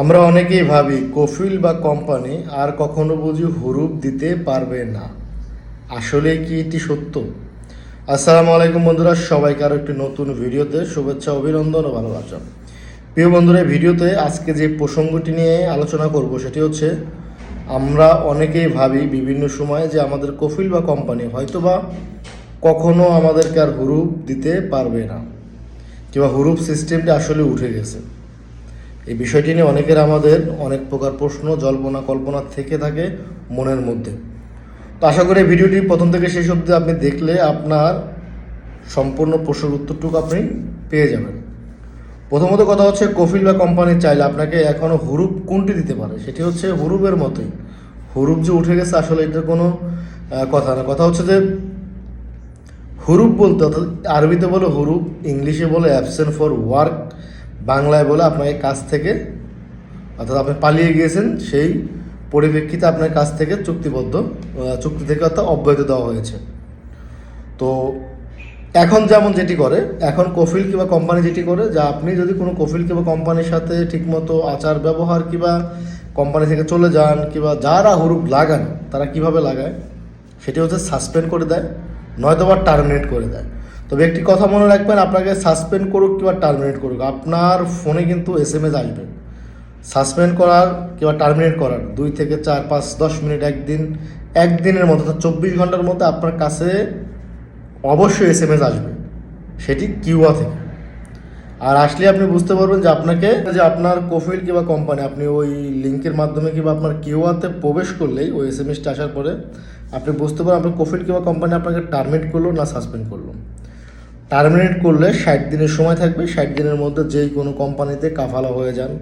আমরা অনেকেই ভাবি, কফিল বা কোম্পানি আর কখনো বুঝি হুরুপ দিতে পারবে না। আসলে কি এটি সত্য? আসসালামু আলাইকুম বন্ধুরা, সবাইকে আরও একটি নতুন ভিডিওতে শুভেচ্ছা, অভিনন্দন ও ভালোবাসা। প্রিয় বন্ধুরা ভিডিওতে আজকে যে প্রসঙ্গটি নিয়ে আলোচনা করব সেটি হচ্ছে, আমরা অনেকেই ভাবি বিভিন্ন সময় যে আমাদের কফিল বা কোম্পানি হয়তোবা কখনো আমাদেরকে আর হুরুপ দিতে পারবে না, কিংবা হুরুপ সিস্টেমটি আসলে উঠে গেছে। এই বিষয়টি নিয়ে অনেকের আমাদের অনেক প্রকার প্রশ্ন, জল্পনা, কল্পনা থেকে থাকে মনের মধ্যে। তো আশা করি ভিডিওটি প্রথম থেকে শেষ অবধি আপনি দেখলে আপনার সম্পূর্ণ প্রশ্নের উত্তরটুকু আপনি পেয়ে যাবেন। প্রথমত কথা হচ্ছে, কফিল বা কোম্পানি চাইলে আপনাকে এখনও হুরুপ কোনটি দিতে পারে? সেটি হচ্ছে হুরুপের মতোই। হুরুপ যে উঠে গেছে আসলে এটার কোনো কথা না। কথা হচ্ছে যে, হুরুপ বলতে অর্থাৎ আরবিতে বলে হুরুপ, ইংলিশে বলে অ্যাবসেন্ট ফর ওয়ার্ক বাংলায় বলে আপনাকে কাজ থেকে, অর্থাৎ আপনি পালিয়ে গিয়েছেন সেই পরিপ্রেক্ষিতে আপনার কাছ থেকে চুক্তিবদ্ধ চুক্তি থেকে অর্থাৎ অব্যাহতি দেওয়া হয়েছে। তো এখন যেমন যেটি করে, এখন কফিল কিংবা কোম্পানি যেটি করে, যে আপনি যদি কোনো কফিল কিংবা কোম্পানির সাথে ঠিকমতো আচার ব্যবহার কিংবা কোম্পানি থেকে চলে যান কিংবা যারা হুরুপ লাগান, তারা কীভাবে লাগায়? সেটি হচ্ছে সাসপেন্ড করে দেয় নয়তো বা টার্মিনেট করে দেয়। তবে একটি কথা মনে রাখবেন, আপনাকে সাসপেন্ড করুক কিংবা টার্মিনেট করুক, আপনার ফোনে কিন্তু এস এম এস আসবে। সাসপেন্ড করার কিংবা টার্মিনেট করার দুই থেকে চার, পাঁচ, দশ মিনিট একদিন, একদিনের মধ্যে অর্থাৎ চব্বিশ ঘণ্টার মধ্যে আপনার কাছে অবশ্যই এস এম এস আসবে, সেটি কিউয়া থেকে। আর আসলে আপনি বুঝতে পারবেন যে আপনাকে, যে আপনার কফিল কিংবা কোম্পানি আপনি ওই লিঙ্কের মাধ্যমে কিংবা আপনার কিউয়াতে প্রবেশ করলেই ওই এস এম এসটা আসার পরে আপনি বুঝতে পারেন আপনার কফিল কিংবা কোম্পানি আপনাকে টার্মিনেট করল না সাসপেন্ড করল। টার্মিনেট করলে ষাট দিনের সময় থাকবে। ষাট দিনের মধ্যে যেই কোনো কোম্পানিতে কাফালা হয়ে যান।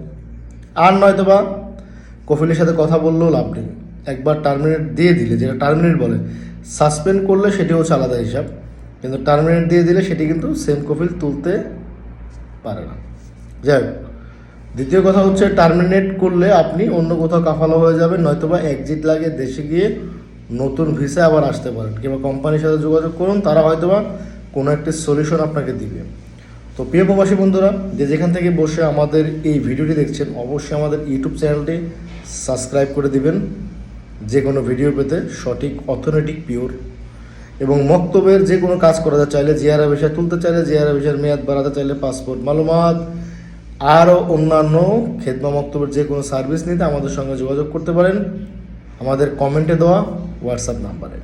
আর নয়তো বা কফিলের সাথে কথা বললেও লাভ নেই। একবার টার্মিনেট দিয়ে দিলে, যেটা টার্মিনেট বলে সাসপেন্ড করলে সেটি হচ্ছে আলাদা হিসাব। কিন্তু টার্মিনেট দিয়ে দিলে সেটি কিন্তু সেম কফিল তুলতে পারে না। যাই হোক, দ্বিতীয় কথা হচ্ছে টার্মিনেট করলে আপনি অন্য কোথাও কাফালা হয়ে যাবেন, নয়তোবা এক্সিট লাগে দেশে গিয়ে নতুন ভিসা আবার আসতে পারেন। কিংবা কোম্পানির সাথে যোগাযোগ করুন, তারা হয়তোবা কোনো একটি সলিউশন আপনাকে দিবে। তো প্রিয় প্রবাসী বন্ধুরা, যে যেখান থেকে বসে আমাদের এই ভিডিওটি দেখছেন, অবশ্যই আমাদের ইউটিউব চ্যানেলটি সাবস্ক্রাইব করে দিবেন। যে কোনো ভিডিও পেতে সঠিক অথেন্টিক পিওর এবং মক্তবের যে কোনো কাজ করাতে চাইলে জিয়ারা ভিসা তুলতে চাইলে জিয়ারা ভিসার মেয়াদ বাড়াতে চাইলে পাসপোর্ট মালুমাত, আরও অন্যান্য খেদমা মক্তবের যে কোনো সার্ভিস নিতে আমাদের সঙ্গে যোগাযোগ করতে পারেন। আমাদের কমেন্টে দেওয়া হোয়াটসঅ্যাপ নাম্বারে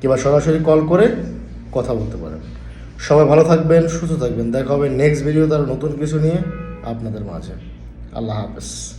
কিংবা সরাসরি কল করে কথা বলতে পারেন। সবাই ভালো থাকবেন, সুস্থ থাকবেন। দেখা হবে নেক্সট ভিডিও তার নতুন কিছু নিয়ে আপনাদের মাঝে। আল্লাহ হাফেজ।